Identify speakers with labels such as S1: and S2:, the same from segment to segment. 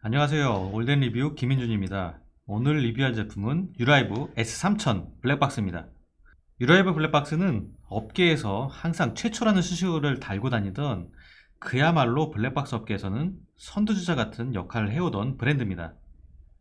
S1: 안녕하세요. 올덴 리뷰 김인준입니다. 오늘 리뷰할 제품은 유라이브 S3000 블랙박스입니다. 유라이브 블랙박스는 업계에서 항상 최초라는 수식어를 달고 다니던 그야말로 블랙박스 업계에서는 선두주자 같은 역할을 해오던 브랜드입니다.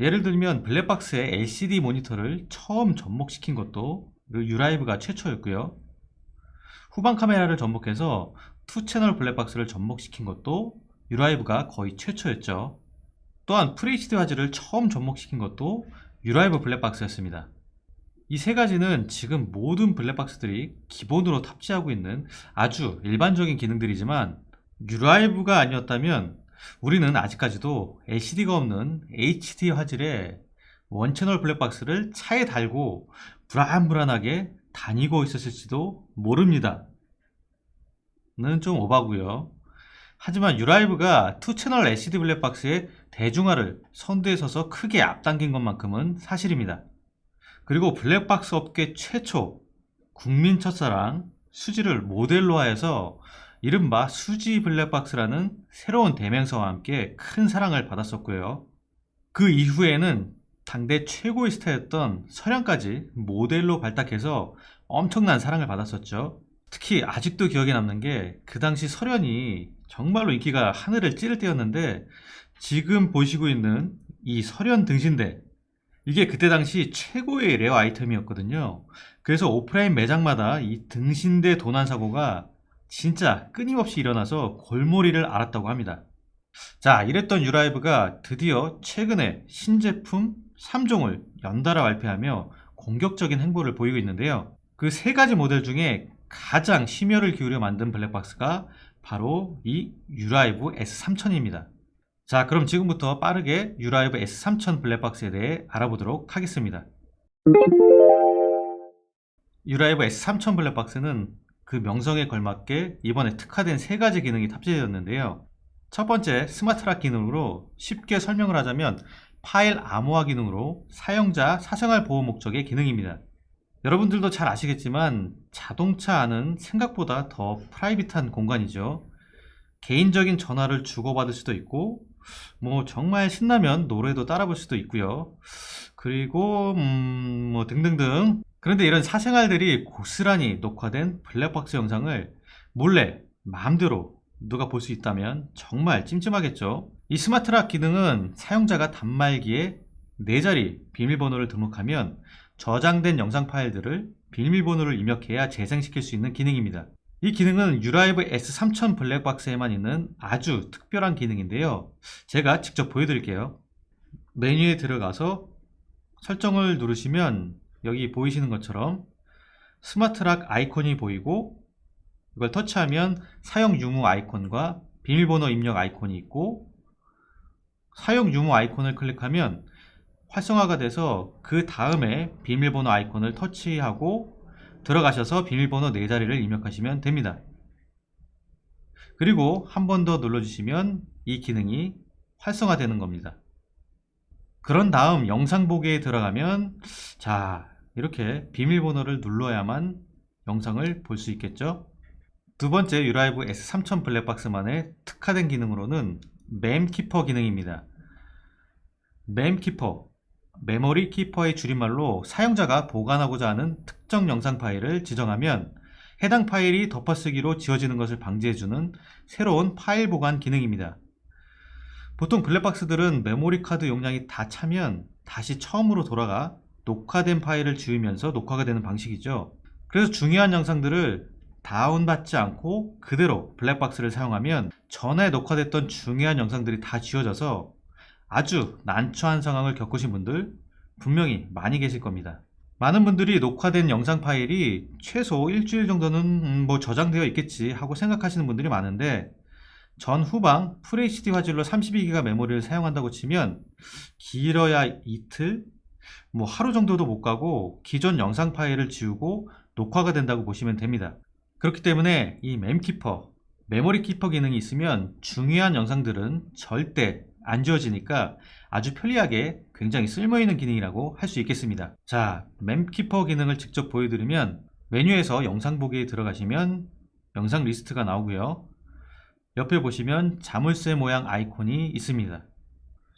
S1: 예를 들면 블랙박스에 LCD 모니터를 처음 접목시킨 것도 그 유라이브가 최초였고요. 후방 카메라를 접목해서 투 채널 블랙박스를 접목시킨 것도 유라이브가 거의 최초였죠. 또한 FHD 화질을 처음 접목시킨 것도 유라이브 블랙박스였습니다. 이 세 가지는 지금 모든 블랙박스들이 기본으로 탑재하고 있는 아주 일반적인 기능들이지만 유라이브가 아니었다면 우리는 아직까지도 LCD가 없는 HD 화질의 원채널 블랙박스를 차에 달고 불안불안하게 다니고 있었을지도 모릅니다. 는좀 오바고요. 하지만 유라이브가 투 채널 LCD 블랙박스의 대중화를 선두에 서서 크게 앞당긴 것만큼은 사실입니다. 그리고 블랙박스 업계 최초 국민 첫사랑 수지를 모델로 하여서 이른바 수지 블랙박스라는 새로운 대명사와 함께 큰 사랑을 받았었고요. 그 이후에는 당대 최고의 스타였던 설현까지 모델로 발탁해서 엄청난 사랑을 받았었죠. 특히 아직도 기억에 남는 게 그 당시 설현이 정말로 인기가 하늘을 찌를 때였는데 지금 보시고 있는 이 설현 등신대 이게 그때 당시 최고의 레어 아이템이었거든요. 그래서 오프라인 매장마다 이 등신대 도난 사고가 진짜 끊임없이 일어나서 골머리를 앓았다고 합니다. 자, 이랬던 유라이브가 드디어 최근에 신제품 3종을 연달아 발표하며 공격적인 행보를 보이고 있는데요. 그 세 가지 모델 중에 가장 심혈을 기울여 만든 블랙박스가 바로 이 유라이브 S3000입니다. 자, 그럼 지금부터 빠르게 유라이브 S3000 블랙박스에 대해 알아보도록 하겠습니다. 유라이브 S3000 블랙박스는 그 명성에 걸맞게 이번에 특화된 세 가지 기능이 탑재되었는데요. 첫 번째 스마트락 기능으로 쉽게 설명을 하자면 파일 암호화 기능으로 사용자 사생활 보호 목적의 기능입니다. 여러분들도 잘 아시겠지만 자동차 안은 생각보다 더 프라이빗한 공간이죠. 개인적인 전화를 주고받을 수도 있고 뭐 정말 신나면 노래도 따라 볼 수도 있고요. 그리고 음, 뭐 등등등. 그런데 이런 사생활들이 고스란히 녹화된 블랙박스 영상을 몰래 마음대로 누가 볼 수 있다면 정말 찜찜하겠죠. 이 스마트락 기능은 사용자가 단말기에 네 자리 비밀번호를 등록하면 저장된 영상 파일들을 비밀번호를 입력해야 재생시킬 수 있는 기능입니다. 이 기능은 유라이브 S3000 블랙박스에만 있는 아주 특별한 기능인데요. 제가 직접 보여드릴게요. 메뉴에 들어가서 설정을 누르시면 여기 보이시는 것처럼 스마트락 아이콘이 보이고 이걸 터치하면 사용 유무 아이콘과 비밀번호 입력 아이콘이 있고 사용 유무 아이콘을 클릭하면 활성화가 돼서 그 다음에 비밀번호 아이콘을 터치하고 들어가셔서 비밀번호 4자리를 입력하시면 됩니다. 그리고 한 번 더 눌러주시면 이 기능이 활성화되는 겁니다. 그런 다음 영상 보기에 들어가면 자 이렇게 비밀번호를 눌러야만 영상을 볼 수 있겠죠. 두 번째 유라이브 S3000 블랙박스만의 특화된 기능으로는 mem키퍼 기능입니다. mem키퍼 메모리 키퍼의 줄임말로 사용자가 보관하고자 하는 특정 영상 파일을 지정하면 해당 파일이 덮어쓰기로 지워지는 것을 방지해주는 새로운 파일 보관 기능입니다. 보통 블랙박스들은 메모리 카드 용량이 다 차면 다시 처음으로 돌아가 녹화된 파일을 지우면서 녹화가 되는 방식이죠. 그래서 중요한 영상들을 다운받지 않고 그대로 블랙박스를 사용하면 전에 녹화됐던 중요한 영상들이 다 지워져서 아주 난처한 상황을 겪으신 분들 분명히 많이 계실 겁니다. 많은 분들이 녹화된 영상 파일이 최소 일주일 정도는 음, 뭐 저장되어 있겠지 하고 생각하시는 분들이 많은데 전 후방 FHD 화질로 32기가 메모리를 사용한다고 치면 길어야 이틀, 뭐 하루 정도도 못 가고 기존 영상 파일을 지우고 녹화가 된다고 보시면 됩니다. 그렇기 때문에 이 mem키퍼, 메모리 키퍼 기능이 있으면 중요한 영상들은 절대 안 지워지니까 아주 편리하게 굉장히 쓸모있는 기능이라고 할 수 있겠습니다. 자, mem키퍼 기능을 직접 보여드리면 메뉴에서 영상 보기에 들어가시면 영상 리스트가 나오고요. 옆에 보시면 자물쇠 모양 아이콘이 있습니다.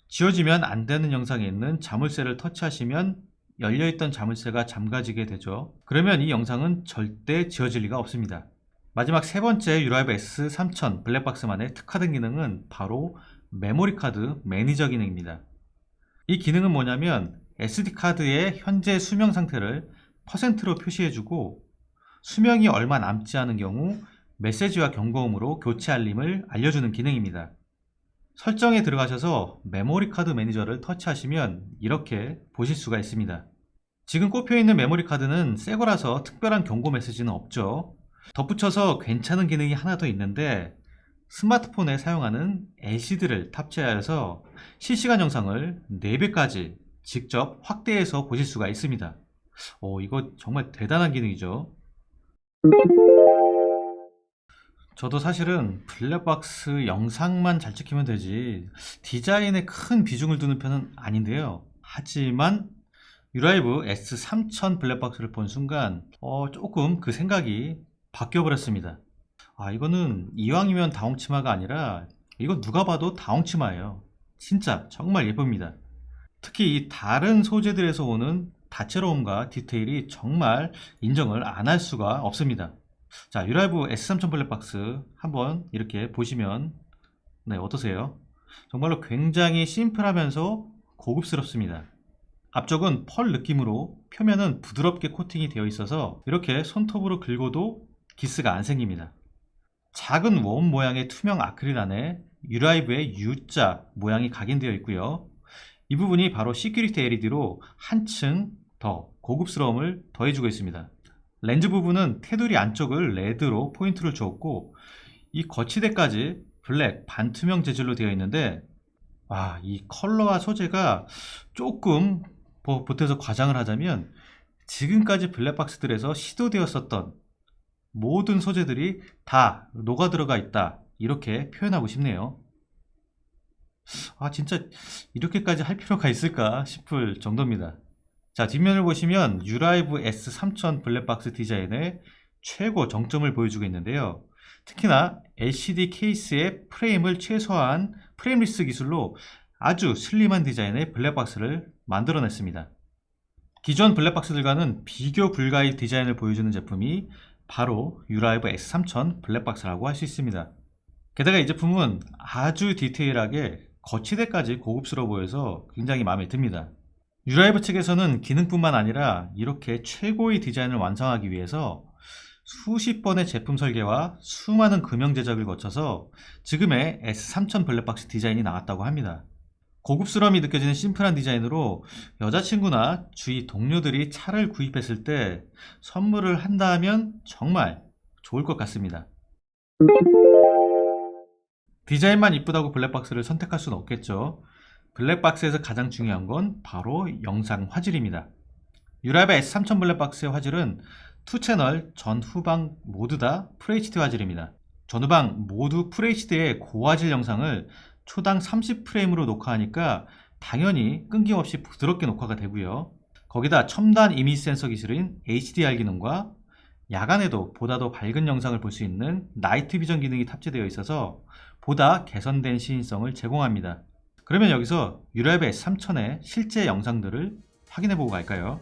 S1: 지워지면 안 되는 영상에 있는 자물쇠를 터치하시면 열려있던 자물쇠가 잠가지게 되죠. 그러면 이 영상은 절대 지워질 리가 없습니다. 마지막 세 번째 유라이브 S3000 블랙박스만의 특화된 기능은 바로 메모리 카드 매니저 기능입니다. 이 기능은 뭐냐면 SD카드의 현재 수명 상태를 퍼센트로 표시해주고 수명이 얼마 남지 않은 경우 메시지와 경고음으로 교체 알림을 알려주는 기능입니다. 설정에 들어가셔서 메모리 카드 매니저를 터치하시면 이렇게 보실 수가 있습니다. 지금 꼽혀있는 메모리 카드는 새 거라서 특별한 경고 메시지는 없죠. 덧붙여서 괜찮은 기능이 하나 더 있는데 스마트폰에 사용하는 LCD를 탑재하여서 실시간 영상을 4배까지 직접 확대해서 보실 수가 있습니다. 오, 이거 정말 대단한 기능이죠. 저도 사실은 블랙박스 영상만 잘 찍히면 되지 디자인에 큰 비중을 두는 편은 아닌데요. 하지만 유라이브 S3000 블랙박스를 본 순간 어, 조금 그 생각이 바뀌어 버렸습니다. 아 이거는 이왕이면 다홍치마가 아니라 이거 누가 봐도 다홍치마예요. 진짜 정말 예쁩니다. 특히 이 다른 소재들에서 오는 다채로움과 디테일이 정말 인정을 안 할 수가 없습니다. 자, 유라이브 S3000 블랙박스 한번 이렇게 보시면 네, 어떠세요? 정말로 굉장히 심플하면서 고급스럽습니다. 앞쪽은 펄 느낌으로 표면은 부드럽게 코팅이 되어 있어서 이렇게 손톱으로 긁어도 기스가 안 생깁니다. 작은 웜 모양의 투명 아크릴 안에 유라이브의 U자 모양이 각인되어 있고요. 이 부분이 바로 시큐리티 LED로 한층 더 고급스러움을 더해주고 있습니다. 렌즈 부분은 테두리 안쪽을 레드로 포인트를 주었고 이 거치대까지 블랙 반투명 재질로 되어 있는데 와, 이 컬러와 소재가 조금 보- 보태서 과장을 하자면 지금까지 블랙박스들에서 시도되었었던 모든 소재들이 다 녹아 들어가 있다 이렇게 표현하고 싶네요. 아 진짜 이렇게까지 할 필요가 있을까 싶을 정도입니다. 자, 뒷면을 보시면 유라이브 S3000 블랙박스 디자인의 최고 정점을 보여주고 있는데요. 특히나 LCD 케이스의 프레임을 최소화한 프레임리스 기술로 아주 슬림한 디자인의 블랙박스를 만들어냈습니다. 기존 블랙박스들과는 비교 불가의 디자인을 보여주는 제품이 바로 유라이브 S3000 블랙박스라고 할 수 있습니다. 게다가 이 제품은 아주 디테일하게 거치대까지 고급스러워 보여서 굉장히 마음에 듭니다. 유라이브 측에서는 기능뿐만 아니라 이렇게 최고의 디자인을 완성하기 위해서 수십 번의 제품 설계와 수많은 금형 제작을 거쳐서 지금의 S3000 블랙박스 디자인이 나왔다고 합니다. 고급스러움이 느껴지는 심플한 디자인으로 여자친구나 주위 동료들이 차를 구입했을 때 선물을 한다 하면 정말 좋을 것 같습니다. 디자인만 이쁘다고 블랙박스를 선택할 수는 없겠죠. 블랙박스에서 가장 중요한 건 바로 영상 화질입니다. 유라이브 S3000 블랙박스의 화질은 투채널 전후방 모두 다 FHD 화질입니다. 전후방 모두 FHD의 고화질 영상을 초당 30프레임으로 녹화하니까 당연히 끊김없이 부드럽게 녹화가 되고요. 거기다 첨단 이미지 센서 기술인 HDR 기능과 야간에도 보다 더 밝은 영상을 볼 수 있는 나이트 비전 기능이 탑재되어 있어서 보다 개선된 시인성을 제공합니다. 그러면 여기서 유라이브 S3000의 실제 영상들을 확인해 보고 갈까요?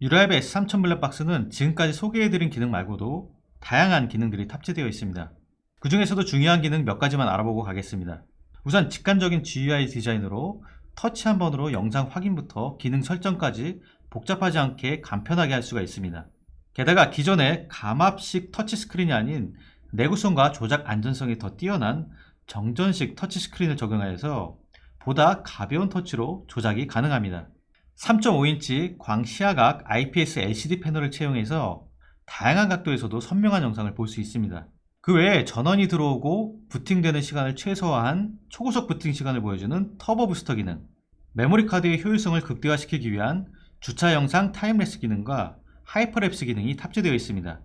S1: 유라이브 S3000 블랙박스는 지금까지 소개해드린 기능 말고도 다양한 기능들이 탑재되어 있습니다. 그 중에서도 중요한 기능 몇 가지만 알아보고 가겠습니다. 우선 직관적인 GUI 디자인으로 터치 한 번으로 영상 확인부터 기능 설정까지 복잡하지 않게 간편하게 할 수가 있습니다. 게다가 기존의 감압식 터치 스크린이 아닌 내구성과 조작 안전성이 더 뛰어난 정전식 터치 스크린을 적용하여서 보다 가벼운 터치로 조작이 가능합니다. 3.5인치 광시야각 IPS LCD 패널을 채용해서 다양한 각도에서도 선명한 영상을 볼 수 있습니다. 그 외에 전원이 들어오고 부팅되는 시간을 최소화한 초고속 부팅 시간을 보여주는 터보 부스터 기능, 메모리 카드의 효율성을 극대화시키기 위한 주차 영상 타임랩스 기능과 하이퍼랩스 기능이 탑재되어 있습니다.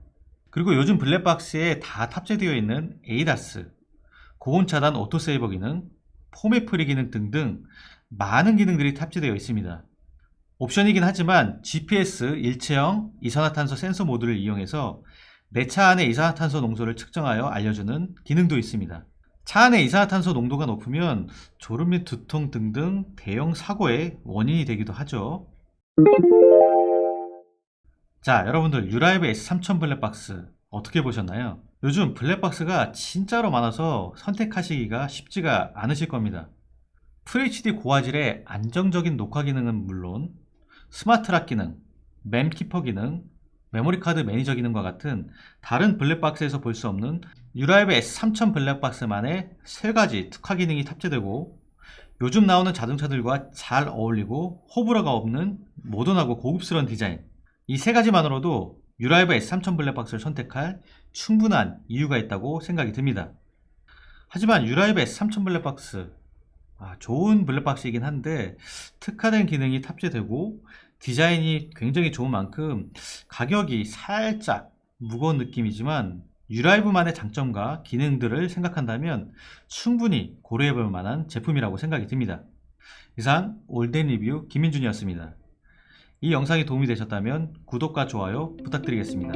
S1: 그리고 요즘 블랙박스에 다 탑재되어 있는 ADAS, 고온 차단 오토세이버 기능, 포맷 프리 기능 등등 많은 기능들이 탑재되어 있습니다. 옵션이긴 하지만 GPS 일체형 이산화탄소 센서 모드를 이용해서 내 차 안의 이산화탄소 농도를 측정하여 알려주는 기능도 있습니다. 차 안의 이산화탄소 농도가 높으면 졸음 및 두통 등등 대형 사고의 원인이 되기도 하죠. 자, 여러분들 유라이브 S3000 블랙박스 어떻게 보셨나요? 요즘 블랙박스가 진짜로 많아서 선택하시기가 쉽지가 않으실 겁니다. FHD 고화질의 안정적인 녹화 기능은 물론 스마트락 기능, 램키퍼 기능, 메모리 카드 매니저 기능과 같은 다른 블랙박스에서 볼 수 없는 유라이브 S3000 블랙박스만의 세 가지 특화 기능이 탑재되고 요즘 나오는 자동차들과 잘 어울리고 호불호가 없는 모던하고 고급스러운 디자인 이 세 가지만으로도 유라이브 S3000 블랙박스를 선택할 충분한 이유가 있다고 생각이 듭니다. 하지만 유라이브 S3000 블랙박스 아, 좋은 블랙박스이긴 한데 특화된 기능이 탑재되고 디자인이 굉장히 좋은 만큼 가격이 살짝 무거운 느낌이지만 유라이브만의 장점과 기능들을 생각한다면 충분히 고려해볼 만한 제품이라고 생각이 듭니다. 이상 올덴 리뷰 김민준이었습니다. 이 영상이 도움이 되셨다면 구독과 좋아요 부탁드리겠습니다.